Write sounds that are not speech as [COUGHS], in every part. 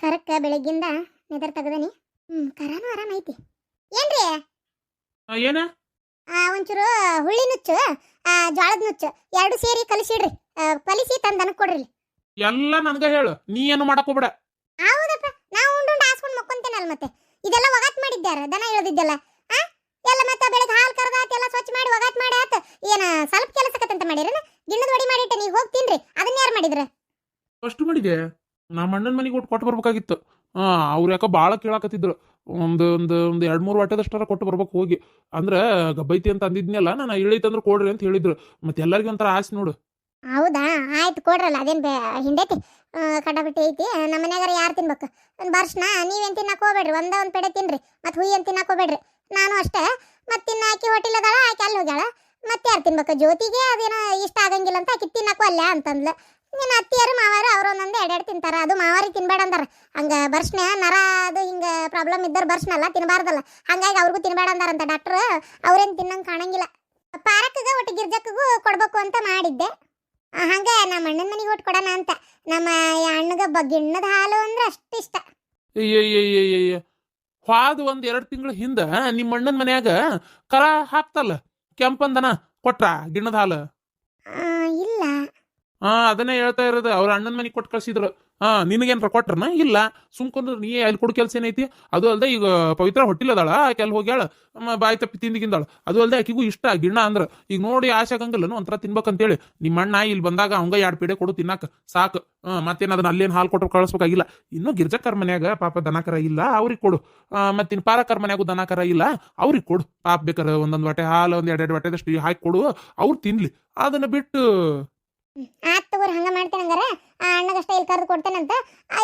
ಕರಕ್ಕ ಬೆಳಗ್ಗಿಂದ neither ತಗದನಿ. ಹ್ಞೂ ಕರಾನು ಆರಾಮ ಐತಿ. ಏನ್ರಿ? ಏನ? ಆ, ಒಂಚೂರು ಹುಳಿ ನುಚ್ಚು ಜೋಳದ ನುಚ್ಚು ಎರಡು ಸೇರಿ ಕಲಿಸಿಡ್ರಿ. ಕಲಿಸಿ ತಂದನ ನನಗೆ ಕೊಡ್ರಿ. ಎಲ್ಲ ನನ್ಗ ಹೇಳು ನೀ ಏನು ಮಾಡಕ್ ಹೋಗ್ಬೇಡ. ಹೌದಪ್ಪ ನಾವು ಉಂಡು ಹಾಸ್ಕೊಂಡು ಮಕ್ಕೊಂತೇನಲ್ಲ ಮತ್ತೆ? ಇದೆಲ್ಲ ಒಗಾತ್ ಮಾಡಿದ್ಯಾರ ದನ ಇಳ್ದಿದ್ದೆಲ್ಲ? ಆ? ಎಲ್ಲ ಮತ್ತೆ ಬೆಳಗ್ಗೆ ಹಾಲು ಕರೆದಾತ ಎಲ್ಲ ಸ್ವಚ್ಛ ಮಾಡಿ ಒಗಾತ್ ಮಾಡಿ ಆತ ಏನ ಸ್ವಲ್ಪ ಕೆಲಸಕ್ಕಂತ ಮಾಡಿರೇನ? ಗಿಣ್ಣದ ವಡಿ ಮಾಡಿಟ್ಟೆ ನೀವು ಹೋಗ್ತೀನ್ರಿ. ಅದನ್ನ ಯಾರು ಮಾಡಿದ್ರ? ಅಷ್ಟು ಮಾಡಿದೆ ನಮ್ಮ ಅಣ್ಣನ ಮನೆಗೆ ಕೊಟ್ಟು ಕೊಟ್ಟು ಬರ್ಬೇಕಾಗಿತ್ತು. ಹಾಂ ಅವ್ರು ಯಾಕೋ ಭಾಳ ಕೇಳಾಕತ್ತಿದ್ರು. ಒಂದು ಒಂದು ಒಂದು ಎರಡು ಮೂರು ವಾಟದಷ್ಟರ ಕೊಟ್ಟು ಬರ್ಬೇಕು ಹೋಗಿ. ಅಂದ್ರೆ ಗಬ್ಬೈತಿ ಅಂತ ಅಂದಿದ್ನಲ್ಲ ನಾನು ಇಳೈತಂದ್ರೆ ಕೊಡ್ರಿ ಅಂತ ಹೇಳಿದ್ರು. ಮತ್ತೆ ಎಲ್ಲರಿಗೂ ಒಂಥರ ಆಸೆ ನೋಡು. ಹೌದಾ? ಆಯ್ತು ಕೊಡ್ರಲ್ಲ ಅದೇನು ಬೇ ಹಿಂಡೈತಿ? ಆ, ಕಡ್ಡಾಬಿಟ್ಟಿ ಐತಿ. ನಮ್ಮ ಮನ್ಯಾಗಾರ ಯಾರು ತಿನ್ಬೇಕು? ಬರ್ಷನ? ನೀವೇನು ತಿನ್ನಕ್ಕೆ ಹೋಗ್ಬೇಡ್ರಿ. ಒಂದ ಒಂದು ಪೆಡೆ ತಿನ್ರಿ. ಮತ್ತೆ ಹುಯಿ ಅಂತ ತಿನ್ನಕ್ಕೆ ಹೋಗ್ಬೇಡ್ರಿ. ನಾನು ಅಷ್ಟೇ. ಮತ್ತೆ ತಿನ್ನ ಆಕಿ ಹೋಟೆಲ್ ಆಕೆ ಅಲ್ಲಿ ಹೋಗ್ಯಾಳ. ಮತ್ತೆ ಯಾರು ತಿನ್ಬೇಕು? ಜ್ಯೋತಿಗೆ ಅದೇನೋ ಇಷ್ಟ ಆಗಂಗಿಲ್ಲ ಅಂತ ಆಕಿ ತಿನ್ನಕ್ಕೂ ಅಲ್ಲ ಅಂತಂದ್ಲ. ನಿನ್ನ ಅತ್ತಿಯರು ಎರಡೆರಡು ತಿಂತಾರ. ಅದು ಮಾವಾರಿ ತಿನ್ಬೇಡ ಅಂದಾರ. ಹಂಗ ಬರ್ಷನ ನರ ಅದು ಹಿಂಗ ಪ್ರಾಬ್ಲಮ್ ಇದ್ದವ್ರು ಬರ್ಷ್ನಲ್ಲ ತಿನ್ನಬಾರ್ದಲ್ಲ ಹಂಗಾಗಿ ಅವ್ರಿಗೂ ತಿನ್ಬೇಡ ಅಂದಾರಂತ ಡಾಕ್ಟ್ರು ಅವ್ರೇನು ತಿನ್ನಂಗೆ ಕಾಣಂಗಿಲ್ಲ. ಪಾರಕ್ಗೆ ಒಟ್ಟು ಗಿರ್ಜಕ್ಕಗೂ ಕೊಡ್ಬೇಕು ಅಂತ ಮಾಡಿದ್ದೆ. ಹಂಗ ನಮ್ಮ ಅಣ್ಣನ ಮನೆಗೆ ಒಟ್ಟು ಕೊಡೋಣ ಅಂತ. ನಮ್ಮ ಅಣ್ಣಗ ಗಿಣ್ಣದ ಹಾಲು ಅಂದ್ರೆ ಅಷ್ಟು ಇಷ್ಟ. ಹಾದು ಒಂದ್ ಎರಡು ತಿಂಗಳ ಹಿಂದ ನಿಮ್ಮ ಅಣ್ಣನ ಮನ್ಯಾಗ ಕರ ಹಾಕ್ತಲ್ಲ ಕೆಂಪಂದನ ಕೊಟ್ರ ಗಿಣ್ಣದ ಹಾಲು? ಇಲ್ಲ. ಹಾ, ಅದನ್ನೇ ಹೇಳ್ತಾ ಇರೋದು. ಅವ್ರ ಅಣ್ಣನ ಮನೆಗೆ ಕೊಟ್ಟು ಕಳ್ಸಿದ್ರು. ಹಾ ನಿನಗೇನ್ರ ಕೊಟ್ರನ? ಇಲ್ಲ. ಸುಮ್ಕೊಂಡ್ರು ನೀ ಅಲ್ಲಿ ಕೊಡು ಕೆಲಸ ಏನೈತಿ? ಅದು ಅಲ್ದೆ ಈಗ ಪವಿತ್ರ ಹೊಟ್ಟಿಲ್ಲದಾಳ ಆಕೆ ಅಲ್ಲಿ ಹೋಗ್ಯಾಳ. ಬಾಯಿ ತಪ್ಪಿ ತಿಂದಿಗಿಂದಾಳ. ಅದು ಅಲ್ದೆ ಆಕಿಗೂ ಇಷ್ಟ. ಗಿಣ್ಣ ಅಂದ್ರ. ಈಗ ನೋಡಿ ಆಸೆ ಆಗಂಗಿಲ್ಲ ಒಂಥರ ತಿನ್ಬೇಕಂತೇಳಿ. ನಿಮ್ಮ ಅಣ್ಣ ಇಲ್ಲಿ ಬಂದಾಗ ಅವಂಗ ಎರಡು ಪೀಡೆ ಕೊಡು, ತಿನ್ನಾಕ. ಸಾಕು. ಮತ್ತೇನ ಅದನ್ನ ಅಲ್ಲೇನು ಹಾಲು ಕೊಟ್ಟು ಕಳಿಸ್ಬೇಕಾಗಿಲ್ಲ. ಇನ್ನು ಗಿರ್ಜಕ್ಕರ್ ಮನ್ಯಾಗ ಪಾಪ ದನಕರ ಇಲ್ಲ, ಅವ್ರಿಗೆ ಕೊಡು. ಮತ್ತಿನ್ ಪಾರಕರ್ ಮನ್ಯಾಗೂ ದನಕರ ಇಲ್ಲ, ಅವ್ರಿಗೆ ಕೊಡು. ಪಾಪ ಬೇಕಾರೆ ಒಂದೊಂದು ವಾಟೆ ಹಾಲು, ಒಂದ್ ಎರಡೆರಡು ವಾಟೆದಷ್ಟು ಹಾಕಿ ಕೊಡು. ಅವ್ರು ತಿನ್ಲಿ. ಅದನ್ನ ಬಿಟ್ಟು ಆತ್ ತಗೋರಿ ಹಂಗ ಮಾಡ್ತೇನೆ ಹಂಗಾರ. ಆ ಅಣ್ಣಗಷ್ಟ ಇಲ್ಲಿ ಕರೆದು ಕೊಡ್ತೇನಂತ.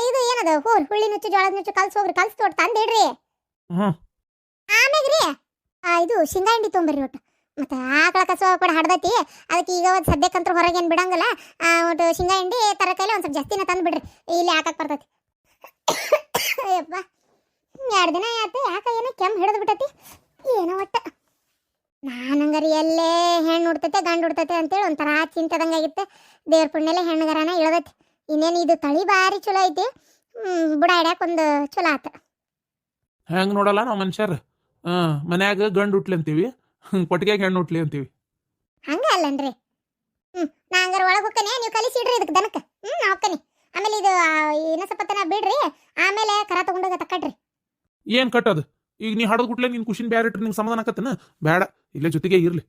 ಇದು ಏನದ? ಹೋ ಹುಳ್ಳಿ ನುಚ್ಚು ಜೋಳದ ನುಚ್ಚು ಕಲ್ಸಿ ಹೋಗ್ರಿ ಕಲ್ಸಿ ತೋಟ ತಂದಿಡ್ರಿ. ಆಮ್ಯಾಗ ರೀ ಇದು ಶೇಂಗಾ ಹಿಂಡಿ ತೊಂಬರ್ರಿ ಒಟ್ಟು. ಮತ್ತೆ ಆಕಳ ಕಸ ಕೂಡ ಹಡ್ದೈತಿ. ಅದಕ್ಕೆ ಈಗ ಒಂದು ಸದ್ಯಕ್ಕಂತೂ ಹೊರಗೆ ಏನು ಬಿಡಂಗಿಲ್ಲ. ಒಟ್ಟು ಶೇಂಗಾ ಹಿಂಡಿ ತರಕಾಯಿಲೆ ಒಂದು ಸ್ವಲ್ಪ ಜಾಸ್ತಿನ ತಂದು ಬಿಡ್ರಿ ಇಲ್ಲಿ ಹಾಕಕ್ಕೆ ಬರ್ತೈತಿ. [COUGHS] ಅಯ್ಯಪ್ಪ. ಎರಡು ದಿನ ಆಯ್ತು ಯಾಕೆ ಏನೋ ಕೆಮ್ಮು ಹಿಡಿದು ಬಿಟ್ಟೈತಿ. ಏನೋ ಒಟ್ಟ. ನಾನಂಗಾರಿ ಎಲ್ಲೇ ಹೆಣ್ಣು ಹುಡ್ತೈತೆ ಗಂಡು ಹುಡ್ತೈತೆ ಅಂತೇಳಿ ಒಂಥರ ಚಿಂತದಂಗೆ ಆಗಿತ್ತೆ ದೇವ್ರ ಪುಣ್ಯಲೆ ಹೆಣ್ಣುಗರನ ಇಳದೈತಿ ಇನ್ನೇನು ಇದು ತಳಿ ಭಾರಿ ಚಲೋ ಐತಿ. ಬುಡ ಹಿಡ್ಯಾಕ ಒಂದು ಚಲೋ ಆತ. ಹೆಂಗ್ ನೋಡಲ್ಲ ನಾವು ಮನುಷ್ಯರ್? ಹಾಂ ಮನ್ಯಾಗ ಗಂಡು ಹುಟ್ಲಿ ಅಂತೀವಿ ಕೊಟ್ಟಿಗೆ ಹೆಣ್ಣು ಹುಟ್ಲಿ ಅಂತೀವಿ. ಹಂಗ ಅಲ್ಲನ್ರಿ. ಹ್ಮ್ ನಾ ಒಳಗ ಒಳಗೆ ಹೋಗ್ತಾನೆ ನೀವು ಕಲಿಸಿಡ್ರಿ ಇದಕ್ಕೆ ದನಕ್ಕೆ. ಹ್ಮ್ ನಾ ಹೋಗ್ತಾನೆ ಆಮೇಲೆ ಇದು ಏನೋ ಸ್ವಲ್ಪ ತನ ಬಿಡ್ರಿ ಆಮೇಲೆ ಕರ ತಗೊಂಡೋಗ ತಕ್ಕಡ್ರಿ ಏನ್ ಕಟ್ಟೋದು? ಈಗ ನೀ ಹಡದ್ ಗುಟ್ಲೆ ನಿನ್ ಖುಷಿನ ಬ್ಯಾರೆ ಇಟ್ರೆ ನಿಂಗೆ ಸಮಾಧಾನ ಆಕತ್ತನ? ಬೇಡ. ಇಲ್ಲೇ ಜೊತೆಗೆ ಇರ್ಲಿ.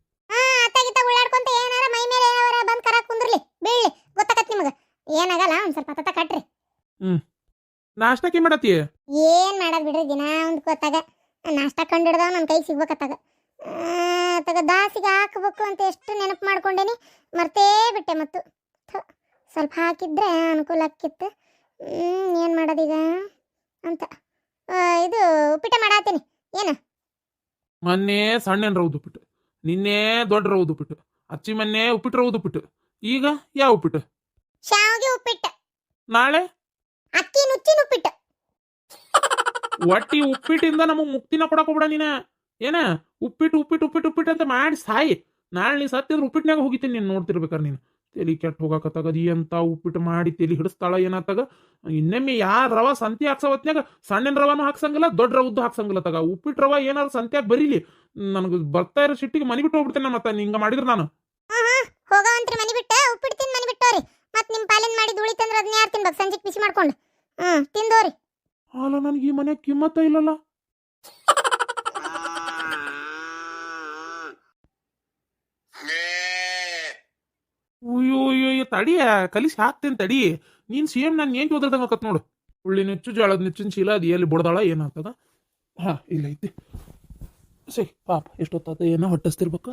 ಏನಾಗಲ್ಲ ಒಂದ್ ಸ್ವಲ್ಪ ತತ್ತ ಕಟ್ರಿ. ನಾಷ್ಟಕ್ಕೆ ಮಾಡತ್ತಿ? ಏನ್ ಮಾಡೋದ್ ಬಿಡ್ರಿ ದಿನ ಒಂದ್ ಗೊತ್ತಾಗ ನಾಷ್ಟ ಕಂಡು ಹಿಡ್ದವ್ ನನ್ನ ಕೈಗೆ ಸಿಗ್ಬೇಕತ್ತಾಗ. ತಗ ದಾಸಿಗೆ ಹಾಕ್ಬೇಕು ಅಂತ ಎಷ್ಟು ನೆನಪು ಮಾಡ್ಕೊಂಡೇನಿ ಮರ್ತೇ ಬಿಟ್ಟೆ ಮತ್ತು. ಸ್ವಲ್ಪ ಹಾಕಿದ್ರೆ ಅನುಕೂಲ ಆಕ್ಕಿತ್ತು. ಏನು ಮಾಡೋದೀಗ ಅಂತ. ಇದು ಉಪ್ಪಿಟ ಮಾಡಾತೀನಿ. ಏನು? ಮೊನ್ನೆ ಸಣ್ಣನ್ ರೌದು ಉಪ್ಪಿಟ್ಟು ನಿನ್ನೆ ದೊಡ್ಡ ರೌದು ಉಪ್ಪಿಟ್ಟು ಅಚ್ಚಿ ಮೊನ್ನೆ ಉಪ್ಪಿಟ್ಟು ರೌದು ಉಪ್ಪಿಟ್ಟು ಈಗ ಯಾವ ಉಪ್ಪಿಟ್ಟು? ಶಾವಿಗೆ ಉಪ್ಪಿಟ್ಟು. ನಾಳೆ? ಅಕ್ಕಿ ನುಚ್ಚಿನ ಉಪ್ಪಿಟ್ಟು. ಒಟ್ಟಿ ಉಪ್ಪಿಟ್ಟಿಂದ ನಮಗೆ ಮುಕ್ತಿನ ಕೊಡಕ್ ಹೋಗ್ಬೇಡ ನೀನ. ಏನ? ಉಪ್ಪಿಟ್ಟು ಉಪ್ಪಿಟ್ಟು ಉಪ್ಪಿಟ್ಟು ಉಪ್ಪಿಟ್ಟು ಅಂತ ಮಾಡಿ ಸಾಯಿ. ನಾಳೆ ನೀ ಸತ್ತಿದ್ರೆ ಉಪ್ಪಿಟ್ನಾಗ ಹೋಗಿತೀನಿ ನೀನು ನೋಡ್ತಿರ್ಬೇಕಾರೆ ನೀನು. ತಲಿ ಕೆಟ್ಟ ಹೋಗಾಕತ್ತಾಗ ಎಂತ ಉಪ್ಪಿಟ್ಟು ಮಾಡಿ ತಲಿ ಹಿಡಿಸ್ತಾಳ ಏನಾತಾಗ ಇನ್ನೊಮ್ಮೆ ಯಾರ ರವ ಸಂತೆ ಹಾಕ್ಸೋ ಹೊತ್ನ್ಯಾಗ ಸಣ್ಣ ರವನು ಹಾಕ್ಸಂಗಿಲ್ಲ ದೊಡ್ಡ ರವದ್ದು ಹಾಕ್ಸಂಗಿಲ್ಲ ತಗ. ಉಪ್ಪಿಟ್ಟು ರವ ಏನಾದ್ರು ಸಂತ್ಯಾಗ ಬರೀಲಿ. ನನಗೆ ಬರ್ತಾ ಇರೋ ಸಿಟ್ಟಿಗೆ ಮನೆ ಬಿಟ್ಟು ಹೋಗ್ಬಿಡ್ತೇನೆ ಮತ್ತೆ ಹಿಂಗ ಮಾಡಿದ್ರು ನಾನು. ಹೋಗವಂತ್ರಿ ಮನಿ ಬಿಟ್ಟ ಉಪ್ಪಿಟ್ಟು ತಿಂದು ಮನಿ ಬಿಟ್ಟವ್ರಿ ಮತ್ತೆ ನಿಮ್ಮ ಪಾಲಿನ ಮಾಡಿದ್ ಉಳಿತಂದ್ರ ಅದನ್ನ ಯಾರು ತಿನ್ಬೇಕು? ಸಂಜೆಗೆ ಬಿಸಿ ಮಾಡ್ಕೊಂಡು. ಹ್ಞೂ ತಿಂದೋರಿ. ಅಲ್ಲ ನನಗೆ ಈ ಮನೆ ಕಿಮ್ಮತ್ತ ಇಲ್ಲಲ್ಲ. ತಡಿಯ ಕಲಿಸಿ ಹಾಕ್ತೇನೆ ತಡಿ. ನೀನ್ ಎಂ ನಾನು ಏನ್ ಓದ್ದಂಗ ಆಕತ್ ನೋಡು. ಉಳ್ಳಿ ನೆಚ್ಚು ಜೋಳದ ನೆಚ್ಚಿನ ಚೀಲ, ಅದು ಎಲ್ಲಿ ಬಿಡ್ದಾಳ ಏನಾಗ್ತದ? ಹಾ, ಇಲ್ಲ ಐತಿ. ಸರಿ ಪಾಪ, ಎಷ್ಟೊತ್ತಾತ ಏನೋ ಹೊಟ್ಟಿಸ್ತಿರ್ಬೇಕು.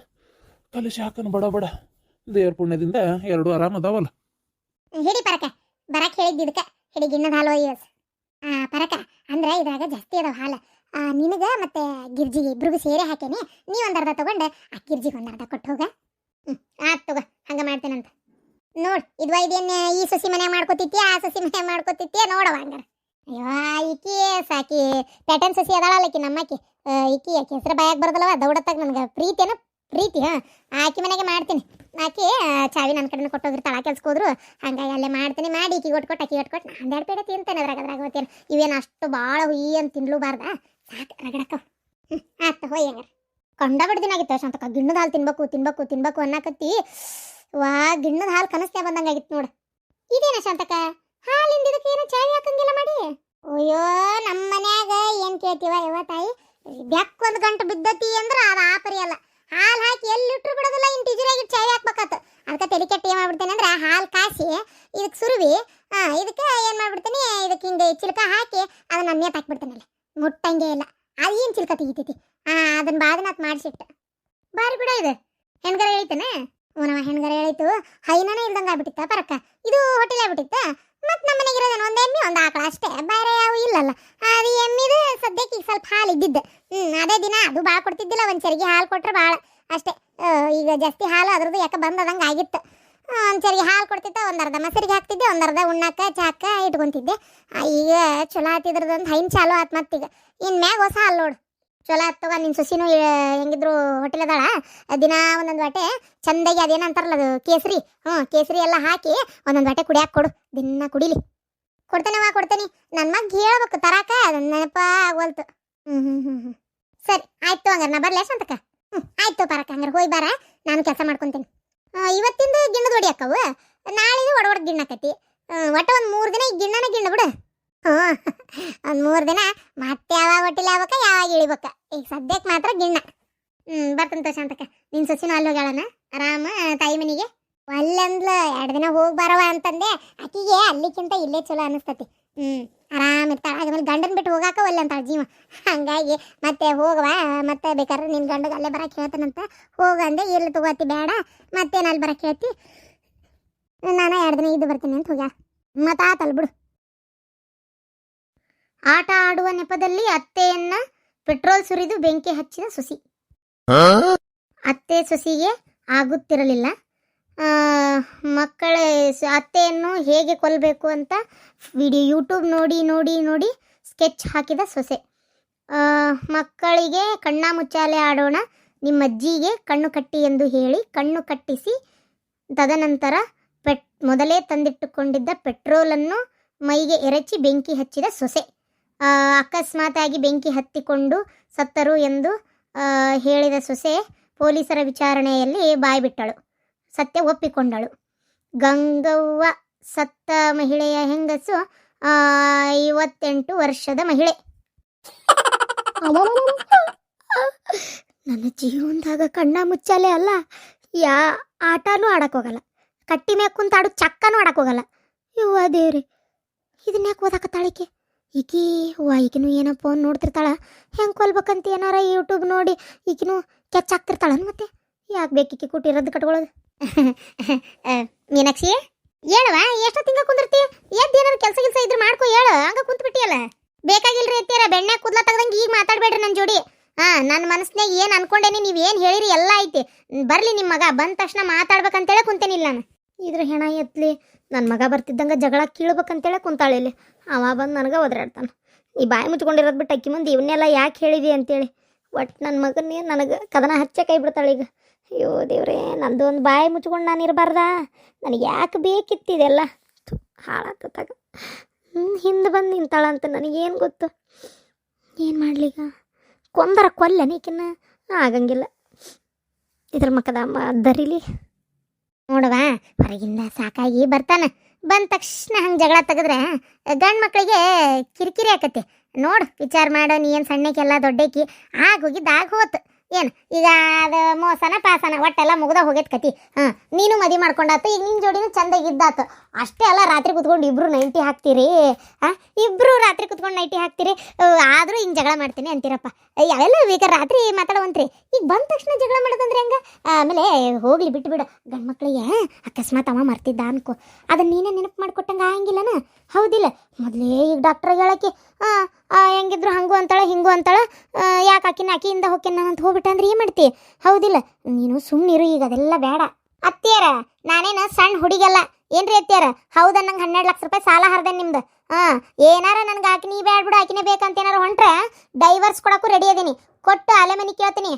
ಕಲಿಸಿ ಹಾಕನ ಬಡ ಬಡ. ದೇವ್ರ ಪುಣ್ಯದಿಂದ ಎರಡು ಆರಾಮ ಅದಾವಲ್ಲ. ಹಿಡಿ ಪರಕ. ಬರಕ್ ಹೇಳಿದ್ದು ಇದಕ್ಕ. ಹಿಡಿ ಗಿಣ್ಣದ ಹಾಲು ಆ, ಪರಕ, ಅಂದ್ರ ಇದ್ರಾಗ ಜಾಸ್ತಿ ಅದಾವ ಹಾಲು. ನಿನಗ ಮತ್ತೆ ಗಿರ್ಜಿಗೆ ಇಬ್ರಿಗೂ ಸೇರಿ ಹಾಕೇನಿ. ನೀ ಒಂದರ್ಧ ತಗೊಂಡ ಆ ಗಿರ್ಜಿಗೆ ಒಂದರ್ಧ ಕೊಟ್ಟು ಹೋಗ. ಹ್ಮ್, ಆತ್ ತಗೋ, ಹಂಗ ಮಾಡ್ತೇನಂತ. ನೋಡ್ ಇದ್ವಾ ಇದೇನ್ ಈ ಸಸಿ ಮನೆ ಮಾಡ್ಕೋತಿತ್ತಿ ಆ ಸಸಿ ಮನೆ ಮಾಡ್ಕೋತಿತ್ತಿ ನೋಡವ ಹಂಗಾರ. ಅಯ್ಯೋ ಈಕಿ ಸಾಕಿ ಪ್ಯಾಟರ್ನ್ ಸಸಿ ಅದಾಳಲ್ಲ ಈಕಿ ನಮ್ಮಕಿ ಆ, ಈಕಿ ಆಕಿ ಹೆಸರು ಬಾಯಾಗ ಬರೋದಲ್ಲವ ದೌಡತ್ತಾಗ ನನಗೆ ಏನೋ? ಪ್ರೀತಿ ಹಾ. ಆಕಿ ಮನೆಗೆ ಮಾಡ್ತೀನಿ. ಆಕಿ ಆ, ಚಾವಿ ನನ್ನ ಕಡೆನ ಕೊಟ್ಟೋಗಿರ್ತಾಳ ಕೆಲ್ಸಕ್ಕೆ ಹೋದ್ರು. ಹಂಗಾಗಿ ಅಲ್ಲೇ ಮಾಡ್ತೀನಿ ಮಾಡಿ ಈಕಿ ಕೊಟ್ಟು ಅಕ್ಕಿ ಆಕಿ ಕೊಟ್ಟು ಕೊಟ್ಟು. ನಾನು ಎರಡು ಪೇಡೆ ತಿಂತೇನೆ ಅದ್ರಾಗ ಅದ್ರಾಗ ಅವತ್ತೇನು ಇವೇನು ಅಷ್ಟು ಭಾಳ ಹುಯಿ ಅಂತ ತಿನ್ಲೂಬಾರ್ದ ಸಾಕು ರಗಡಕ್ಕ. ಹ್ಞೂ ಆಯ್ತು ಹೋಯ್ ಹಂಗಾರ. ಕಂಡ ಬಿಡ್ದಿನಾಗಿತ್ತು ಶಾಂತಕ್ಕ. ಗಿಣ್ಣದ ಹಾಲು ತಿನ್ಬೇಕು ತಿನ್ಬೇಕು ತಿನ್ಬೇಕು ಅನ್ನಕತ್ತಿ. ವಾ, ಗಿಣ್ಣದ ಹಾಲು ಕನಸ್ತೆ ಬಂದಂಗಾಗಿತ್ತು ನೋಡು. ಇದೇನ ಶಾಂತಕ ಹಾಲಿಂದ ಇದಕ್ಕೆ ಏನೋ ಚಾಯ್ ಹಾಕಂಗಿಲ್ಲ ಮಾಡಿ? ಅಯ್ಯೋ ನಮ್ಮ ಮನ್ಯಾಗ ಏನ್ ಕೇಳ್ತೀವ ಇವ ತಾಯಿ? ಬೆಕ್ಕ ಒಂದು ಗಂಟೆ ಬಿದ್ದತಿ ಅಂದ್ರೆ ಅದು ಆಪರಿ ಅಲ್ಲ. ಹಾಲು ಹಾಕಿ ಎಲ್ಲಿಟ್ರು ಬಿಡೋದಿಲ್ಲ, ಇನ್ ಟಿಜುರಾಗಿ ಚಾಯ್ ಹಾಕ್ಬೇಕಾತು. ಅದಕ್ಕೆ ತಲೆ ಕೆಟ್ಟ ಏನು ಮಾಡ್ಬಿಡ್ತೇನೆ ಅಂದ್ರೆ ಹಾಲು ಕಾಸಿ ಇದಕ್ಕೆ ಸುರುವಿ ಇದಕ್ಕೆ ಏನು ಮಾಡ್ಬಿಡ್ತೇನೆ ಇದಕ್ಕೆ ಹಿಂಗೆ ಚಿಲ್ಕ ಹಾಕಿ ಅದನ್ನ ನೇತ್ ಹಾಕ್ಬಿಡ್ತೇನಲ್ಲ ಮುಟ್ಟಂಗೆ ಇಲ್ಲ. ಅದು ಏನು ಚಿಲ್ಕ ತೆಗಿತೈತಿ? ಹಾ ಅದನ್ನ ಬಾದನಾತ್ ಮಾಡಿಸಿಟ್ಟ. ಬಾರಿ ಬಿಡ ಇದು. ಹೆಣ್ಗರ ಹೇಳ್ತೇನೆ. ಓನವ ಹೆಣ್ಗರ ಹೇಳಿತು ಹೈನನೇ ಇಲ್ದಂಗ ಆಗ್ಬಿಟ್ಟಿತ್ತ ಪರಕ್ಕ. ಇದು ಹೋಟೆಲ್ ಆಗ್ಬಿಟ್ಟಿತ್ತ? ಮತ್ ನಮ್ಮ ಮನೆಗೆ ಇರೋದೇನು ಒಂದು ಎಮ್ಮಿ, ಒಂದು ಆಕಳ ಅಷ್ಟೇ. ಬೇರೆ ಯಾವ ಇಲ್ಲಲ್ಲ. ಅದು ಎಮ್ಮಿದು ಸದ್ಯಕ್ಕೆ ಈಗ ಸ್ವಲ್ಪ ಹಾಲು ಇದ್ದಿದ್ದು ಹ್ಮ್, ಅದೇ ದಿನ ಅದು ಭಾಳ ಕೊಡ್ತಿದ್ದಿಲ್ಲ, ಒಂದು ಚರಿಗೆ ಹಾಲು ಕೊಟ್ರೆ ಭಾಳ ಅಷ್ಟೇ. ಈಗ ಜಾಸ್ತಿ ಹಾಲು ಅದ್ರದ್ದು ಯಾಕೆ ಬಂದದಂಗೆ ಆಗಿತ್ತು. ಒಂದು ಚರಿಗೆ ಹಾಲು ಕೊಡ್ತಿತ್ತ, ಒಂದ್ ಅರ್ಧ ಮೊಸರಿಗೆ ಹಾಕ್ತಿದ್ದೆ, ಒಂದ್ ಅರ್ಧ ಉಣ್ಣಾಕ ಚಾಕ ಇಟ್ಕೊಂತಿದ್ದೆ. ಈಗ ಚಲೋ ಆತಿದ್ರದ್ದು ಒಂದು ಹೈನ್ ಚಾಲು ಆತ್ಮತ್ತೀಗ ಇನ್ ಮ್ಯಾಗ ಹೊಸ ಹಾಲು ನೋಡು. ಚಲೋ ಆತ್ತವ ನಿನ್ ಸೊಸಿನೂ ಹೆಂಗಿದ್ರು ಆ, ದಿನ ಒಂದೊಂದು ವಾಟೆ ಚಂದಾಗಿ ಅದೇನು ಅಂತಾರಲ್ಲ ಅದು ಕೇಸರಿ. ಹ್ಞೂ ಕೇಸರಿ ಎಲ್ಲ ಹಾಕಿ ಒಂದೊಂದು ವಾಟೆ ಕುಡಿಯಾಕ ಕೊಡು ದಿನ ಕುಡಿಲಿ. ಕೊಡ್ತೇನವ ಕೊಡ್ತೇನೆ. ನನ್ನ ಮಗ ಹೇಳ್ಬೇಕು ತರಾಕ ನೆನಪ ಆಗೋಲ್ತು. ಹ್ಞೂ ಹ್ಞೂ ಹ್ಮ್ ಹ್ಞೂ ಸರಿ ಆಯ್ತು ಹಂಗಾರ ನಾ ಬರಲೇ ಅಂತಕ ಹ್ಞೂ ಆಯ್ತು ಪರಕ ಹಂಗಾರೆ ಹೋಗಿ ಬಾರ ನಾನು ಕೆಲಸ ಮಾಡ್ಕೊಂತೀನಿ. ಇವತ್ತಿಂದ ಗಿಣ್ಣದ ಹೊಡಿಯಕ್ಕವು ನಾಳೆ ಒಡ ಒಡ ಗಿಣ್ಣಾಕತಿ ಒಟ್ಟ ಒಂದು ಮೂರು ದಿನ ಗಿಣ್ಣನ ಗಿಣ್ಣ ಬಿಡು. ಹ್ಞೂ ಒಂದು ಮೂರು ದಿನ ಮತ್ತೆ ಯಾವಾಗ ಹೊಟ್ಟಿಲ್ ಆಗ್ಬೇಕ, ಯಾವಾಗ ಇಳಿಬೇಕ. ಈಗ ಸದ್ಯಕ್ಕೆ ಮಾತ್ರ ಗಿಣ್ಣ. ಹ್ಮ್ ಬರ್ತಂತ ಶಾಂತಕ ನಿನ್ ಸೊಸಿನೂ ಅಲ್ಲಿ ಹೋಗ್ಯಾಳನ ಆರಾಮ, ತಾಯಿ ಮನಿಗೆ? ಅಲ್ಲಂದ್ಲ ಎರಡು ದಿನ ಹೋಗಿ ಬರವ ಅಂತಂದೆ, ಆಕಿಗೆ ಅಲ್ಲಿಕ್ಕಿಂತ ಇಲ್ಲೇ ಚಲೋ ಅನಿಸ್ತತಿ. ಹ್ಮ್, ಆರಾಮ ಇರ್ತಾಳ. ಆಮೇಲೆ ಗಂಡನ್ ಬಿಟ್ಟು ಹೋಗಾಕ ಒಲ್ಲೆ ಅಂತಾಳ ಜೀವ. ಹಂಗಾಗಿ ಮತ್ತೆ ಹೋಗವ, ಮತ್ತೆ ಬೇಕಾದ್ರೆ ನಿನ್ ಗಂಡಗ ಅಲ್ಲೇ ಬರಕ್ ಹೇಳ್ತಾನಂತ ಹೋಗಂದೆ ಇಲ್ಲಿ ತಗೋತಿ ಬೇಡ. ಮತ್ತೇನು ಅಲ್ಲಿ ಬರಕ್ ಹೇಳ್ತಿ? ನಾನು ಎರಡು ದಿನ ಇದು ಬರ್ತೀನಿ ಅಂತ ಹೋಗ್ಯ. ಮತ್ತ ಆತಲ್ ಬಿಡು. ಆಟ ಆಡುವ ನೆಪದಲ್ಲಿ ಅತ್ತೆಯನ್ನ ಪೆಟ್ರೋಲ್ ಸುರಿದು ಬೆಂಕಿ ಹಚ್ಚಿದ ಸೊಸಿ. ಅತ್ತೆ ಸೊಸಿಗೆ ಆಗುತ್ತಿರಲಿಲ್ಲ. ಮಕ್ಕಳ ಅತ್ತೆಯನ್ನು ಹೇಗೆ ಕೊಲ್ಲಬೇಕು ಅಂತ ವಿಡಿಯೋ ಯೂಟ್ಯೂಬ್ ನೋಡಿ ನೋಡಿ ನೋಡಿ ಸ್ಕೆಚ್ ಹಾಕಿದ ಸೊಸೆ. ಮಕ್ಕಳಿಗೆ ಕಣ್ಣ ಮುಚ್ಚಾಲೆ ಆಡೋಣ ನಿಮ್ಮ ಅಜ್ಜಿಗೆ ಕಣ್ಣು ಕಟ್ಟಿ ಎಂದು ಹೇಳಿ ಕಣ್ಣು ಕಟ್ಟಿಸಿ ತದನಂತರ ಪೆಟ್ ಮೊದಲೇ ತಂದಿಟ್ಟುಕೊಂಡಿದ್ದ ಪೆಟ್ರೋಲನ್ನು ಮೈಗೆ ಎರಚಿ ಬೆಂಕಿ ಹಚ್ಚಿದ ಸೊಸೆ. ಅಕಸ್ಮಾತಾಗಿ ಬೆಂಕಿ ಹತ್ತಿಕೊಂಡು ಸತ್ತರು ಎಂದು ಹೇಳಿದ ಸೊಸೆ ಪೊಲೀಸರ ವಿಚಾರಣೆಯಲ್ಲಿ ಬಾಯ್ಬಿಟ್ಟಳು ಸತ್ಯ ಒಪ್ಪಿಕೊಂಡಳು. ಗಂಗವ್ವ ಸತ್ತ ಮಹಿಳೆಯ ಹೆಂಗಸು ಐವತ್ತೆಂಟು ವರ್ಷದ ಮಹಿಳೆ. ನನ್ನ ಜೀವನದಾಗ ಕಣ್ಣ ಮುಚ್ಚಾಲೆ ಅಲ್ಲ. ಯಾ, ಆಟನೂ ಆಡೋಕ್ಕೋಗಲ್ಲ ಕಟ್ಟಿ ಮ್ಯಾಗ ಕುಂತಾಡು, ಚಕ್ಕನೂ ಆಡೋಕ್ಕೋಗಲ್ಲ ಯವ್ವ ದೇವ್ರಿ ಇದನ್ನ ಯಾಕೆ ಓದಾಕತ್ತಾಳಿಕೆ ಈಕಿ ವಾ ಈಕಿನೂ ಏನೋ ಫೋನ್ ನೋಡ್ತಿರ್ತಾಳ. ಹೆಂಗೆ ಕೊಲ್ಬೇಕಂತ ಏನಾರ ಯೂಟ್ಯೂಬ್ ನೋಡಿ ಈಕಿನೂ ಕೆಚ್ ಹಾಕ್ತಿರ್ತಾಳನ್ ಮತ್ತೆ? ಯಾಕೆ ಬೇಕಿಕ್ಕಿ ಕೂಟಿರೋದು ಕಟ್ಕೊಳ್ಳೋದು ಆ, [LAUGHS] ಮೀನಾಕ್ಷಿ? ಹೇಳುವ ಎಷ್ಟೋ ತಿಂಗ ಕುಂದಿರ್ತಿ. ಎದ್ದು ಏನಾರು ಕೆಲಸ ಕೆಲಸ ಇದ್ರೆ ಮಾಡ್ಕೊ ಹೇಳು. ಹಂಗ ಕುಂತ್ಬಿಟ್ಟಿಯಲ್ಲ. ಬೇಕಾಗಿಲ್ರಿ ಅತ್ತೀರ ಬೆಣ್ಣೆ ಕೂದ್ಲ ತೆಗ್ದಂಗೆ ಈಗ ಮಾತಾಡ್ಬೇಡ್ರಿ ನನ್ನ ಜೋಡಿ. ಹಾ ನನ್ನ ಮನಸ್ಸಿನಾಗ ಏನು ಅನ್ಕೊಂಡೇನಿ ನೀವು ಏನು ಹೇಳಿರಿ ಎಲ್ಲ ಐತಿ. ಬರಲಿ ಬರ್ಲಿ ನಿಮ್ಮ ಮಗ ಬಂದ ತಕ್ಷಣ ಮಾತಾಡ್ಬೇಕಂತೇಳಿ ಕುಂತೇನಿಲ್ಲ ನಾನು ಇದ್ರ ಹೆಣ ಎತ್ಲಿ ನನ್ನ ಮಗ ಬರ್ತಿದ್ದಂಗೆ ಜಗಳ ಕೀಳ್ಬೇಕಂತೇಳಿ ಕುಂತಾಳೆ ಇಲ್ಲಿ. ಅವ ಬಂದು ನನಗೆ ಒದರಾಡ್ತಾನೆ. ಈ ಬಾಯಿ ಮುಚ್ಕೊಂಡಿರೋದು ಬಿಟ್ಟು ಅಕ್ಕಿ ಮುಂದೆ ಇವನ್ನೆಲ್ಲ ಯಾಕೆ ಹೇಳಿದಿ ಅಂತೇಳಿ. ಒಟ್ಟು ನನ್ನ ಮಗನೇ ನನಗೆ ಕದನ ಹಚ್ಚ ಕೈ ಬಿಡ್ತಾಳೆ ಈಗ. ಅಯ್ಯೋ ದೇವ್ರೇ, ನಂದು ಒಂದು ಬಾಯಿ ಮುಚ್ಕೊಂಡು ನಾನು ಇರಬಾರ್ದಾ? ನನಗೆ ಯಾಕೆ ಬೇಕಿತ್ತಿದೆಲ್ಲ ಹಾಳಾಗ್ತದಾಗ ಹ್ಞೂ ಹಿಂದೆ ಬಂದು ನಿಂತಾಳಂತ ನನಗೇನು ಗೊತ್ತು? ಏನು ಮಾಡ್ಲೀಗ? ಕೊಂದರ ಕೊಲ್ಲೆನೇಕಿನ್ನ ಆಗಂಗಿಲ್ಲ. ಇದ್ರ ಮಕ್ಕದ ದರಿಲಿ ನೋಡವಾ ಹೊರಗಿಂದ ಸಾಕಾಗಿ ಬರ್ತಾನ. ಬಂದ ತಕ್ಷಣ ಹಂಗೆ ಜಗಳ ತೆಗೆದ್ರೆ ಗಂಡು ಮಕ್ಕಳಿಗೆ ಕಿರಿಕಿರಿ ಆಕತಿ. ನೋಡು, ವಿಚಾರ ಮಾಡೋ, ನೀ ಏನು ಸಣ್ಣಕ್ಕೆಲ್ಲ ದೊಡ್ಡಕ್ಕಿ ಆಗ ಹೋಗಿದ್ದು, ಆಗ ಹೋತು. ಏನು, ಈಗ ಅದು ಮೋಸನ ಪಾಸನ, ಒಟ್ಟೆಲ್ಲ ಮುಗ್ದ ಹೋಗೈತೆ ಕತಿ. ಹಾಂ ನೀನು ಮದಿ ಮಾಡ್ಕೊಂಡಾತು, ಈಗ ನಿನ್ನ ಜೋಡಿನೂ ಚಂದಾಗಿದ್ದಾತು ಅಷ್ಟೇ ಅಲ್ಲ, ರಾತ್ರಿ ಕುತ್ಕೊಂಡು ಇಬ್ಬರು ನೈಂಟಿ ಹಾಕ್ತೀರಿ ಹಾಂ ಇಬ್ರು ರಾತ್ರಿ ಕುತ್ಕೊಂಡು ನೈಂಟಿ ಹಾಕ್ತೀರಿ. ಆದರೂ ಹಿಂಗೆ ಜಗಳ ಮಾಡ್ತೀನಿ ಅಂತೀರಪ್ಪ. ಯಾವೆಲ್ಲ ಬೇಕಾದ್ರೆ ರಾತ್ರಿ ಮಾತಾಡುವಂತ್ರಿ. ಈಗ ಬಂದ ತಕ್ಷಣ ಜಗಳ ಮಾಡೋದಂದ್ರೆ ಹೆಂಗೆ? ಆಮೇಲೆ ಹೋಗ್ಲಿ ಬಿಟ್ಟು ಬಿಡು ಗಂಡು ಮಕ್ಕಳಿಗೆ ಅಕಸ್ಮಾತ್ ಅವ ಮರ್ತಿದ್ದ ಅನ್ಕೋ. ಅದನ್ನ ನೀನೇ ನೆನಪು ಮಾಡ್ಕೊಟ್ಟಂಗೆ ಆಗಂಗಿಲ್ಲನ ಹೌದಿಲ್ಲ. ಮೊದಲೇ ಈಗ ಡಾಕ್ಟ್ರ್ ಹೇಳಕ್ಕೆ ಹೆಂಗಿದ್ರು ಹಂಗು ಅಂತಾಳೆ, ಹಿಂಗು ಅಂತಾಳೆ ಯಾಕೆ ಆಕಿನ ಆಕಿಯಿಂದ ನಾನು ಅಂತ ಹೋಗ್ಬಿಟ್ಟ ಅಂದ್ರೆ ಏನು ಮಾಡ್ತಿ? ಹೌದಿಲ್ಲ. ನೀನು ಸುಮ್ಮನಿರು ಈಗ ಅದೆಲ್ಲ ಬೇಡ. ಅತ್ತಿಯರ, ನಾನೇನು ಸಣ್ಣ ಹುಡುಗಲ್ಲ ಏನ್ರಿ ಅತ್ತಿಯರ? ಹೌದ ನಂಗೆ ಹನ್ನೆರಡು ಲಕ್ಷ ರೂಪಾಯಿ ಸಾಲ ಹರ್ದೆ ನಿಮ್ದು? ಹಾಂ, ಏನಾರ ನನ್ಗೆ ಆಕಿನಿ ಬ್ಯಾಡ ಬಿಡು, ಆಕಿನೇ ಬೇಕಂತ ಏನಾರ ಹೊಂಟ್ರೆ? Divorce ಕೊಡಕ್ಕೂ ready ಅದೀನಿ. ಕೊಟ್ಟು ಅಲೆ ಮನೆ ಕೇಳ್ತೀನಿ.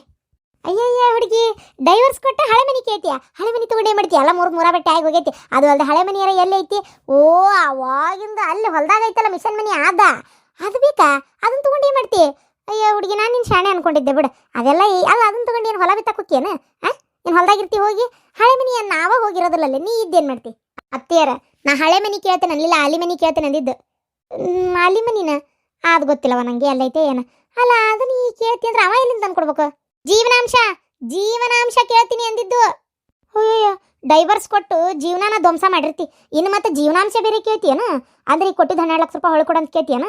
ಅಯ್ಯಯ್ಯ ಹುಡುಗಿ, ಡೈವರ್ಸ್ ಕೊಟ್ಟು ಹಳೆ ಮನೆ ಕೇಳ್ತೀಯ? ಹಳೆ ಮನಿ ತಗೊಂಡೇ ಮಾಡ್ತೀಯ? ಎಲ್ಲ ಮೂರು, ಮೂರ ಬಟ್ಟೆ ಆಗಿ ಹೋಗೈತಿ. ಅದು ಅಲ್ಲದೆ ಹಳೆ ಮನೆಯರ ಎಲ್ಲಿ ಐತಿ? ಓ, ಅವಾಗಿಂದ ಅಲ್ಲಿ ಹೊಲ್ದಾಗ ಐತಲ್ಲ, ಮಿಷನ್ ಮನೆ ಆದ. ಅದು ಬೇಕಾ? ಅದನ್ನ ತಗೊಂಡು ಮಾಡ್ತಿ? ಅಯ್ಯೋ ಹುಡುಗಿ, ನಾನು ನಿನ್ನ ಶಾಣೆ ಅನ್ಕೊಂಡಿದ್ದೆ ಬಿಡು. ಅದೆಲ್ಲ ಅಲ್ಲ ಅದನ್ನ ತಗೊಂಡು ಏನು ಹೊಲ ಬಿತ್ತಕ್ಕೆ ಹೋಗ್ಯೇನ ಆ? ನೀನು ಹೊಲ್ದಾಗ ಇರ್ತಿ ಹೋಗಿ ಹಳೆ ಮನಿ ನಾವ ಹೋಗಿರೋದಿಲ್ಲ ನೀ ಇದ್ದೇನ್ ಮಾಡ್ತಿ? ಅತ್ತಿಯರ, ನಾ ಹಳೆ ಮನಿ ಕೇಳ್ತೇನೆ ಅಲ್ಲಿಲ್ಲ ಅಲಿ ಮನಿ ಕೇಳ್ತೇನೆ ಅಂದಿದ್ದು. ಆಲಿ ಮನಿನ? ಅದು ಗೊತ್ತಿಲ್ಲವ ನಂಗೆ, ಅಲ್ಲೈತೆ ಏನ? ಅಲ್ಲ, ಅದು ನೀ ಕೇಳ್ತಿ ಅಂದ್ರೆ ಅವ ಎಲ್ಲಿಂದ ತಂದ್ಕೊಡ್ಬೇಕು ಜೀವನಾಂಶ ಜೀವನಾಂಶ ಕೇಳ್ತೀನಿ ಅಂದಿದ್ದು. ಅಯ್ಯೋ ಡೈವರ್ಸ್ ಕೊಟ್ಟು ಜೀವನಾನ ಧ್ವಂಸ ಮಾಡಿರ್ತಿ. ಇನ್ನು ಮತ್ತೆ ಜೀವನಾಂಶ ಬೇರೆ ಕೇಳ್ತೀಯನ? ಅಂದ್ರೆ ಈಗ ಕೊಟ್ಟಿದ್ದು ಹನ್ನೆರಡು ಲಕ್ಷ ರೂಪಾಯಿ ಹೊಳ್ಕೊಡು ಅಂತ ಕೇಳ್ತೀಯನ?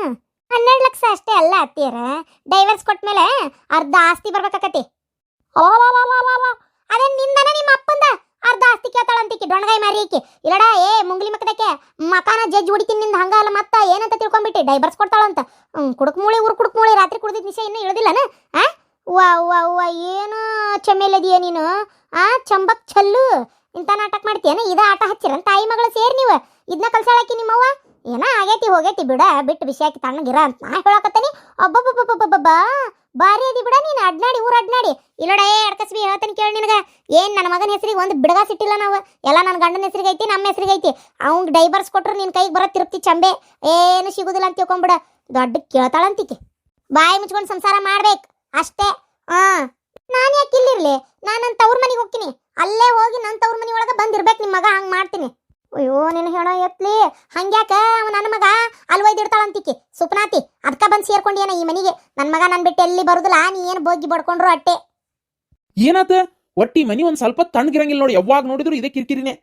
ಹನ್ನೆರಡು ಲಕ್ಷ ಅಷ್ಟೇ ಅಲ್ಲ ಅತ್ತಿಯರ, ಡೈವರ್ಸ್ ಕೊಟ್ಟ ಮೇಲೆ ಅರ್ಧ ಆಸ್ತಿ ಬರ್ಬೇಕಾಕತಿ ಅದೇ ನಿಂದನ ನಿಮ್ಮ ಅಪ್ಪಂದ ಅರ್ಧ ಆಸ್ತಿ ಕೇಳ್ತಾಳಂತಿಕ್ಕಿ ಮಾರಿ ಮಾರಿಯಕ್ಕೆ ಇಲ್ಲಡ, ಏ, ಮುಂಗ್ಲಿ ಮಕ್ಕದಕ್ಕೆ ಮಕಾನ ಜಜ್ಜಿ ಹೊಡಿತೀನಿ ನಿಂದ ಹಂಗ ಅಲ್ಲ ಮತ್ತ, ಏನಂತ ತಿಳ್ಕೊಂಬಿಟ್ಟಿ? ಡೈವರ್ಸ್ ಕೊಡ್ತಾಳಂತ. ಕುಡಕ್ ಮೂಳಿ, ಊರು ಕುಡಕ್ ಮೂಳಿ, ರಾತ್ರಿ ಕುಡ್ದಿದ್ ನಿಶೆ ಇನ್ನೂ ಇಳಿದಿಲ್ಲನ? ಆ? ವಾ ವಾ ವಾ ಏನು ಚಮೇಲದಿಯ ನೀನು? ಆ, ಚಂಬಕ್ ಚಲ್ಲು ಇಂಥ ನಾಟಕ ಮಾಡ್ತೀಯನ? ಇದ ಆಟ ಹಚ್ಚಿರನ್ ತಾಯಿ ಮಗಳು ಸೇರಿ ನೀವು? ಇದನ್ನ ಕಲ್ಸಾಳಕಿ ನಿಮ್ಮವ್ವ? ಏನ, ಆಗೈತಿ, ಹೋಗೈತಿ, ಬಿಡ ಬಿಟ್ಟು ಬಿಸಿ ಹಾಕಿ ತಣ್ಣಗಿರ ಅಂತ ನಾ ಹೇಳಕತ್ತೀನಿ. ಒಬ್ಬೊಬ್ಬೊಬ್ಬೊಬ್ಬೊಬ್ಬ ಬಾರಿ ಅದಿ ಬಿಡ ನೀನು, ಅಡ್ನಾಡಿ, ಊರ್ ಅಡ್ನಾಡಿ. ಇಲ್ಲೋಡ, ಏ, ಅಡ್ಕಸ್ಬಿ, ಹೇಳ್ತಾನೆ ಕೇಳಿ ನಿನಗ. ಏನ್ ನನ್ನ ಮಗನ ಹೆಸರಿಗೆ ಒಂದು ಬಿಡಗ ಸಿಟ್ಟಿಲ್ಲ ನಾವು? ಎಲ್ಲ ನನ್ನ ಗಂಡನ ಹೆಸರಿಗೆ ಐತಿ, ನಮ್ಮ ಹೆಸರಿಗೆ ಐತಿ. ಅವ್ನ್ ಡೈವರ್ಸ್ ಕೊಟ್ರು ನಿನ್ನ ಕೈಗೆ ಬರೋ ತಿರುಪ್ತಿ ಚಂಬೆ. ಏನು ಸಿಗುದಿಲ್ಲ ಅಂತ ತಿಳ್ಕೊಂಬಿಡ. ದೊಡ್ಡ ಕೇಳ್ತಾಳಂತಿಕೆ. ಬಾಯಿ ಮುಚ್ಕೊಂಡು ಸಂಸಾರ ಮಾಡ್ಬೇಕು. ಅಷ್ಟೇ. ಹಾಂ ನಾನು ಯಾಕೆ ಇಲ್ಲಿರ್ಲಿ? ನಾನು ನನ್ನ ತವ್ರ ಮನೆಗೆ ಹೋಗ್ತೀನಿ. ಅಲ್ಲೇ ಹೋಗಿ ನನ್ನ ತವ್ರ ಮನೆ ಒಳಗೆ ಬಂದಿರ್ಬೇಕು ನಿಮ್ಮ ಮಗ, ಹಂಗೆ ಮಾಡ್ತೀನಿ. ಅಯ್ಯೋ ನಿನ್ನ ಹೇಳೋ ಎತ್ಲಿ. ಹಂಗ್ಯಾಕ ಅವ ನನ್ನ ಮಗ ಅಲ್ಲಿ ಒಯ್ದಿಡ್ತಾಳಂತಿಕಿ. ಸುಪ್ನಾತಿ ಅದಕ್ಕೆ ಬಂದು ಸೇರ್ಕೊಂಡೇನ ಈ ಮನೆಗೆ? ನನ್ನ ಮಗ ನನ್ನ ಬಿಟ್ಟು ಎಲ್ಲಿ ಬರುದಿಲ್ಲ? ನೀ ಏನು ಬೋಗಿ ಬಡ್ಕೊಂಡ್ರು ಅಟ್ಟೆ? ಏನಾತ? ಒಟ್ಟಿ ಮನಿ ಒಂದ್ ಸ್ವಲ್ಪ ತಣ್ಣಗಿರಂಗಿಲ್ಲ ನೋಡಿ ಯಾವಾಗ ನೋಡಿದ್ರು ಇದೇ ಕಿರಿಕಿರಿನೇ.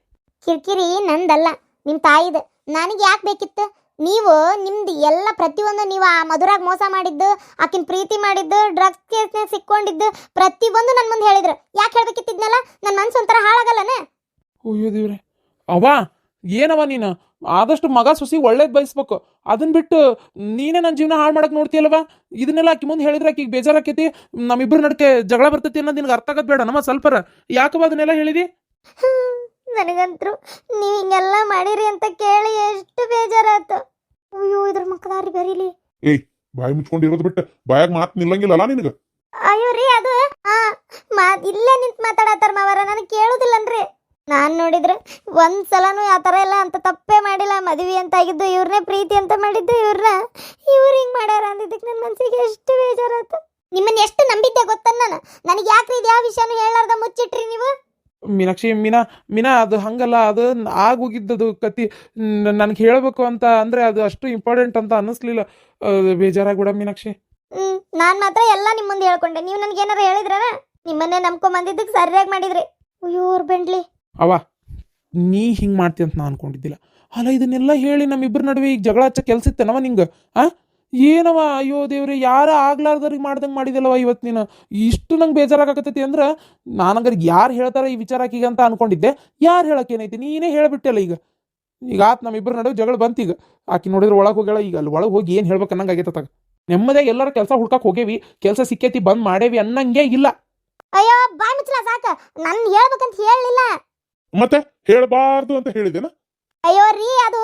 ಕಿರಿಕಿರಿ ನಂದಲ್ಲ ನಿಮ್ ತಾಯಿದ. ನನಗೆ ಯಾಕೆ ಬೇಕಿತ್ತು? ನೀವು ನಿಮ್ದು ಎಲ್ಲ ಪ್ರತಿಯೊಂದು ನೀವು ಆ ಮಧುರಾಗ ಮೋಸ ಮಾಡಿದ್ದು ಆಕಿನ ಪ್ರೀತಿ ಮಾಡಿದ್ದು ಡ್ರಗ್ಸ್ ಕೇಸ್ನಾಗ ಸಿಕ್ಕೊಂಡಿದ್ದು ಪ್ರತಿಯೊಂದು ನನ್ನ ಮುಂದೆ ಹೇಳಿದ್ರು. ಯಾಕೆ ಹೇಳ್ಬೇಕಿತ್ತಿದ್ನಲ್ಲ ನನ್ನ ಮನ್ಸು ಒಂಥರ ಹಾಳಾಗಲ್ಲನೇ? ಅಯ್ಯೋ ದೇವ್ರೆ. ಅವ ಏನವ ನೀನು? ಆದಷ್ಟು ಮಗ ಸುಸಿ ಒಳ್ಳೇದು ಬಯಸ್ಬೇಕು. ಅದನ್ನ ಬಿಟ್ಟು ನೀನೇ ನನ್ನ ಜೀವನ ಹಾಳು ಮಾಡಕ್ಕೆ ನೋಡ್ತೀಯಲ್ವ? ಇದನ್ನೆಲ್ಲ ಆಕಿ ಮುಂದೆ ಹೇಳಿದ್ರೆ ಆಕಿಗೆ ಬೇಜಾರಾಕೈತಿ. ನಮ್ಮಿಬ್ಬರ ನಡುಕೆ ಜಗಳ ಬರ್ತೈತಿ ಅನ್ನೋದು ನಿನಗೆ ಅರ್ಥ ಆಗದ್ ಬೇಡ ನಮ್ಮ ಸ್ವಲ್ಪರ. ಯಾಕವ ಅದನ್ನೆಲ್ಲ ಹೇಳಿದಿ? ನನಗಂತರು ನೀವು ಹಿಂಗೆಲ್ಲ ಮಾಡಿರಿ ಅಂತ ಕೇಳಿ ಎಷ್ಟು ಬೇಜಾರಾಯ್ತು ಅಯ್ಯೋ ಇದ್ರ ಮಕ್ಕಳಾರಿ ಬರೀಲಿ. ಬಾಯಿ ಮುಚ್ಕೊಂಡಿರೋದು ಬಿಟ್ಟು. ಬಾಯಾಗ ಮಾತು ನಿಲ್ಲಂಗಿಲ್ಲಲ್ಲ ನಿನಗೆ? ಅಯ್ಯೋ ರೀ ಅದು ಹಾ ಮಾತ್ ಇಲ್ಲೇ ನಿಂತು ಮಾತಾಡತ್ತಾರ ಮಾವರ. ನನಗೆ ಕೇಳುದಿಲ್ಲನ್ರಿ. ನಾನ್ ನೋಡಿದ್ರೆ ಒಂದ್ ಸಲನೂ ಆ ಥರ ಎಲ್ಲ ಅಂತ ತಪ್ಪೇ ಮಾಡಿಲ್ಲ. ಮದುವೆ ಅಂತ ಆಗಿದ್ದು ಇವ್ರನ್ನೇ ಪ್ರೀತಿ ಅಂತ ಮಾಡಿದ್ದು ಇವ್ರನ್ನ ಇವ್ರು ಹಿಂಗ್ ಮಾಡ್ಯಾರ ಅಂದಿದ್ದಕ್ಕೆ ನನ್ನ ಮನ್ಸಿಗೆ ಎಷ್ಟು ಬೇಜಾರಾಯ್ತು ನಿಮ್ಮನ್ನ ಎಷ್ಟು ನಂಬಿದ್ದೆ ಗೊತ್ತನ್ನ ನಾನು? ನನಗೆ ಯಾಕೆ ಇದು ಯಾವ ವಿಷಯನೂ ಹೇಳಾರ್ದ ಮುಚ್ಚಿಟ್ರಿ ನೀವು? ಮೀನಾಕ್ಷಿ ಮೀನಾ ಮೀನಾ ಅದು ಹಂಗಲ್ಲ ಅದು ಆಗೋಗಿದ್ದದು ಕತಿ ನನಗೆ ಹೇಳಬೇಕು ಅಂತ ಅಂದ್ರೆ ಅದು ಅಷ್ಟು ಇಂಪಾರ್ಟೆಂಟ್ ಅಂತ ಅನ್ನಿಸ್ಲಿಲ್ಲ. ಬೇಜಾರಾಗ್ಬಿಡ ಮೀನಾಕ್ಷಿ. ಹ್ಞೂ ನಾನ್ ಮಾತ್ರ ಎಲ್ಲ ನಿಮ್ಮ ಮುಂದೆ ಹೇಳ್ಕೊಂಡೆ. ನೀವು ನನ್ಗೆ ಏನಾರ ಹೇಳಿದ್ರ ನಿಮ್ಮನ್ನೇ ನಂಬ್ಕೊಂಡ್ ಬಂದಿದ್ದಕ್ಕೆ ಸರಿಯಾಗಿ ಮಾಡಿದ್ರಿ. ಅಯ್ಯೋ ಅವ್ರ ಬೆಂಡ್ಲಿ. ಅವ ನೀ ಹಿಂಗೆ ಮಾಡ್ತಿ ಅಂತ ನಾ ಅನ್ಕೊಂಡಿದ್ದಿಲ್ಲ. ಅಲ್ಲ, ಇದನ್ನೆಲ್ಲ ಹೇಳಿ ನಮ್ಮಿಬ್ಬರ ನಡುವೆ ಈಗ ಜಗಳ ಹಚ್ಚ ಕೆಲ್ಸಿತ್ತೇನವ ನಿಂಗೆ? ಆ? ಏನವ ಅಯ್ಯೋ ದೇವ್ರೆ, ಯಾರ ಆಗ್ಲಾರ್ದವ್ರಿಗೆ ಮಾಡ್ದಂಗೆ ಮಾಡಿದಲ್ಲವ ಇವತ್ತು ನೀನು? ಇಷ್ಟು ನಂಗೆ ಬೇಜಾರಾಗತ್ತೈತಿ ಅಂದ್ರೆ ನಾನಂಗಾರೆ ಯಾರು ಹೇಳ್ತಾರ ಈ ವಿಚಾರಕ್ಕೀಗ ಅಂತ ಅನ್ಕೊಂಡಿದ್ದೆ. ಯಾರು ಹೇಳಕ್ಕೇನೈತಿ ನೀನೇ ಹೇಳಿಬಿಟ್ಟಲ್ಲ ಈಗ. ಈಗ ಆತ್ ನಮ್ಮಿಬ್ಬರ ನಡುವೆ ಜಗಳ ಬಂತೀಗ ಆಕಿ ನೋಡಿದ್ರೆ ಒಳಗೆ ಹೋಗ್ಯಾಳ, ಈಗ ಅಲ್ಲಿ ಒಳಗೆ ಹೋಗಿ ಏನು ಹೇಳ್ಬೇಕು ಅನ್ನಂಗೆ ಆಗೈತತ್ತಾಗ ನೆಮ್ಮದಿಯಾಗಿ ಎಲ್ಲರ ಕೆಲಸ ಹುಡ್ಕಕ್ಕೆ ಹೋಗೇವಿ, ಕೆಲಸ ಸಿಕ್ಕೈತಿ ಬಂದ್ ಮಾಡೇವಿ ಅನ್ನಂಗೆ ಇಲ್ಲ. ಅಯ್ಯೋ ಬಾಯ್ ಮುಚ್ಚಲ ಸಾಕ. ನನ್ ಹೇಳ್ಬೇಕಂತ ಹೇಳಲಿಲ್ಲ. ಮತ್ತೆ ಹೇಳಬಾರ್ದು ಅಂತ ಹೇಳಿದೆನ ಅಯ್ಯೋ ರೀ ಅದು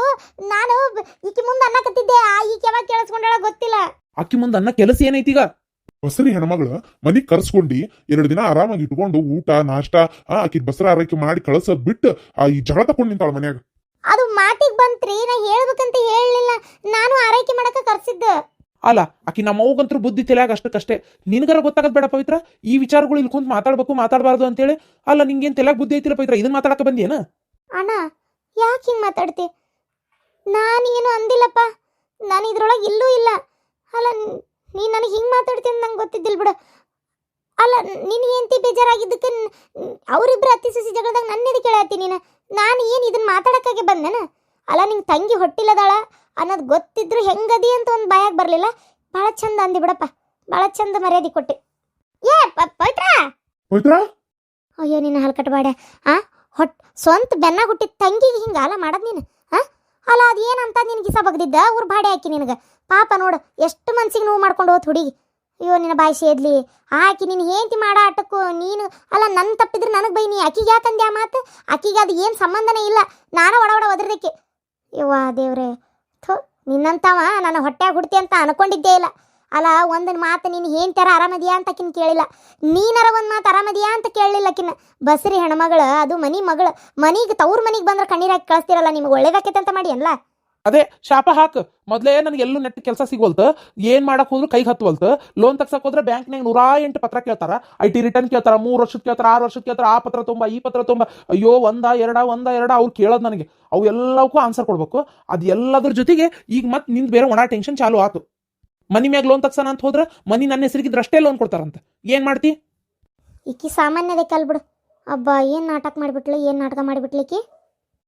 ನಾನು ಈಕಿ ಮುಂದೆ ಅನ್ನಕತ್ತಿದ್ದೆ. ಆ ಈಕೆ ಯಾವಾಗ ಕೇಳಿಸ್ಕೊಂಡಾಳ ಗೊತ್ತಿಲ್ಲ. ಅಕ್ಕಿ ಮುಂದೆ ಅನ್ನ ಕೆಲಸ ಏನೈತಿ ಈಗ? ಬಸರಿ ಹೆಣ್ಮಗಳು ಮನಿ ಕರ್ಸ್ಕೊಂಡಿ ಎರಡು ದಿನ ಆರಾಮಾಗಿ ಇಟ್ಕೊಂಡು ಊಟ ನಾಷ್ಟ ಆ ಆಕಿ ಬಸರ ಆರೈಕೆ ಮಾಡಿ ಕಳ್ಸೋದ್ ಬಿಟ್ಟು ಆ ಈ ಜಗಳ ತಕೊಂಡ್ ನಿಂತಾಳ ಮನ್ಯಾಗ. ಅದು ಮಾತಿಗೆ ಬಂತ್ರಿ ನಾ ಹೇಳ್ಬೇಕಂತ ಹೇಳಲಿಲ್ಲ. ನಾನು ಆರೈಕೆ ಮಾಡಕ ಕರ್ಸಿದ್ದೆ. ಅಲ್ಲ, ಆಕಿ ನಮ್ಮ ಬುದ್ಧಿ ತಲೆಯಾಗ ಅಷ್ಟಕ್ಕಷ್ಟೇ. ನಿನಗರ ಗೊತ್ತಾಗದ್ ಬೇಡ ಪವಿತ್ರ, ಈ ವಿಚಾರಗಳು ಇಲ್ಲಿ ಕುಂತು ಮಾತಾಡ್ಬೇಕು, ಮಾತಾಡಬಾರ್ದು ಅಂತೇಳಿ. ಅಲ್ಲ, ನಿಂಗೇನ್ ತಲೆಯಾಗ ಬುದ್ಧಿ ಐತಿಲ್ಲ ಪವಿತ್ರ ಇದನ್ನ ಮಾತಾಡಕ ಬಂದಿಯೇನ? ಅಣ್ಣ, ಯಾಕೆ ಹಿಂಗೆ ಮಾತಾಡ್ತಿ? ನಾನೇನು ಅಂದಿಲ್ಲಪ್ಪ. ನಾನು ಇದ್ರೊಳಗೆ ಇಲ್ಲೂ ಇಲ್ಲ. ಅಲ್ಲ ನೀ ನನಗೆ ಹಿಂಗೆ ಮಾತಾಡ್ತಿ ಅಂತ ನಂಗೆ ಗೊತ್ತಿದ್ದಿಲ್ಲ ಬಿಡು. ಅಲ್ಲ ನಿನ್ನ ಹೆಂಡತಿ ಬೇಜಾರಾಗಿದ್ದಕ್ಕೆ ಅವರಿಬ್ರು ಅತ್ತಿ ಸಸಿ ಜಗಳದಾಗ ನನ್ನೇದು ಕೇಳತ್ತಿ ನೀನು. ನಾನು ಏನು ಇದನ್ನ ಮಾತಾಡೋಕ್ಕಾಗೆ ಬಂದೆನ? ಅಲ್ಲ ನಿಂಗೆ ತಂಗಿ ಹೊಟ್ಟಿಲ್ಲದಾಳ ಅನ್ನೋದು ಗೊತ್ತಿದ್ರು ಹೆಂಗದಿ ಅಂತ ಒಂದು ಬಾಯಾಗ ಬರಲಿಲ್ಲ. ಭಾಳ ಚಂದ ಅಂದಿ ಬಿಡಪ್ಪ. ಭಾಳ ಚಂದ ಮರ್ಯಾದೆ ಕೊಟ್ಟೆ. ಏ ಪೈತ್ರ ಪವಿತ್ರ! ಪವಿತ್ರ? ಅಯ್ಯೋ ನಿನ್ನ ಹಲ್ಕಟ್ಬೇಡ ಆ ಹೊಟ್ ಸ್ವಂತ ಬೆನ್ನ ಹುಟ್ಟಿದ ತಂಗಿಗೆ ಹಿಂಗೆ ಅಲ್ಲ ಮಾಡದ್ ನೀನು? ಆ? ಅಲ್ಲ ಅದು ಏನಂತ ನಿನ್ನ ಕಿಸ ಬಗ್ದಿದ್ದ? ಊರು ಬಾಡೆ ಹಾಕಿ ನಿನಗೆ. ಪಾಪ ನೋಡು ಎಷ್ಟು ಮನ್ಸಿಗೆ ನೋವು ಮಾಡ್ಕೊಂಡು ಹೋತ್ ಹುಡುಗಿ. ಅಯ್ಯೋ ನಿನ್ನ ಬಾಯಿ ಸೇದ್ಲಿ. ಆಕಿ ನೀನು ಹೇಂತಿ ಮಾಡ ಆಟಕ್ಕೂ ನೀನು ಅಲ್ಲ ನನ್ನ ತಪ್ಪಿದ್ರೆ ನನಗೆ ಬೈ ನೀ. ಆಕಿಗೆ ಯಾಕಂದ್ಯ ಮಾತು? ಆಕಿಗೆ ಅದು ಏನು ಸಂಬಂಧನೇ ಇಲ್ಲ. ನಾನು ಒಡ ಒಡ ಒದರ್ದಕ್ಕೆ. ಯವ್ವ ದೇವ್ರೆ, ಥೋ ನಿನ್ನಂತವ ನನ್ನ ಹೊಟ್ಟೆಗೆ ಹುಡ್ತಿ ಅಂತ ಅನ್ಕೊಂಡಿದ್ದೇ ಇಲ್ಲ. ಅಲ್ಲ, ಒಂದು ಮಾತು ನೀನು ಹೇಳ್ತಾರ ಆರಾಮದಿಯಾ ಅಂತ ಕಿನ್ ಕೇಳಿಲ್ಲ. ನೀನರ ಒಂದು ಮಾತು ಆರಾಮದಿಯಾ ಅಂತ ಕೇಳಲಿಲ್ಲ ಕಿನ್ ಬಸ್ರಿ ಹೆಣ್ಮಗಳ, ಅದು ಮನಿ ಮಗಳು, ಮನಿಗೆ ತವ್ರ ಮನಿಗೆ ಬಂದ್ರೆ ಕಣ್ಣೀರಾಕಿ ಕಳಿಸ್ತಿರಲ್ಲ, ನಿಮ್ಗೆ ಒಳ್ಳೇದಾಕೈತೆ ಅಂತ ಮಾಡಿ ಅಲ್ಲ ಅದೇ ಶಾಪ ಹಾಕು. ಮೊದಲೇ ನನಗೆ ಎಲ್ಲೂ ನೆಟ್ ಕೆಲಸ ಸಿಗೋಲ್ತ. ಏನು ಮಾಡಕ್ ಹೋದ್ರು ಕೈಗೆ ಹತ್ತುವಲ್ತು ಲೋನ್ ತಗ್ಸಕ್ ಹೋದ್ರೆ ಬ್ಯಾಂಕ್ನಾಗ ನೂರಾ ಎಂಟು ಪತ್ರ ಕೇಳ್ತಾರ. ಐ ಟಿ ರಿಟರ್ನ್ ಕೇಳ್ತಾರ, ಮೂರು ವರ್ಷದ ಕೇಳ್ತಾರ, ಆರು ವರ್ಷದ ಕೇಳ್ತಾರ, ಆ ಪತ್ರ ತುಂಬ, ಈ ಪತ್ರ ತುಂಬ. ಅಯ್ಯೋ, ಒಂದ, ಎರಡ ಒಂದ, ಎರಡ ಅವ್ರು ಕೇಳೋದು ನನಗೆ. ಅವು ಎಲ್ಲವಕ್ಕೂ ಆನ್ಸರ್ ಕೊಡ್ಬೇಕು. ಅದು ಎಲ್ಲದ್ರ ಜೊತೆಗೆ ಈಗ ಮತ್ತೆ ನಿಂದು ಬೇರೆ ಒಣ ಟೆನ್ಷನ್ ಚಾಲು ಆತು. ಮನಿ ಮ್ಯಾಗ ಲೋನ್ ತಗ್ಸನ ಅಂತ ಹೋದ್ರೆ ಮನಿ ನನ್ನ ಹೆಸರಿಗಿದ್ರೆ ಅಷ್ಟೇ ಲೋನ್ ಕೊಡ್ತಾರಂತ. ಏನು ಮಾಡ್ತಿ? ಈಕಿ ಸಾಮಾನ್ಯದ ಕಲ್ಬಿಡು ಅಬ್ಬಾ, ಏನು ನಾಟಕ ಮಾಡಿಬಿಟ್ಲಿ, ಏನು ನಾಟಕ ಮಾಡಿಬಿಟ್ಲಿಕ್ಕಿ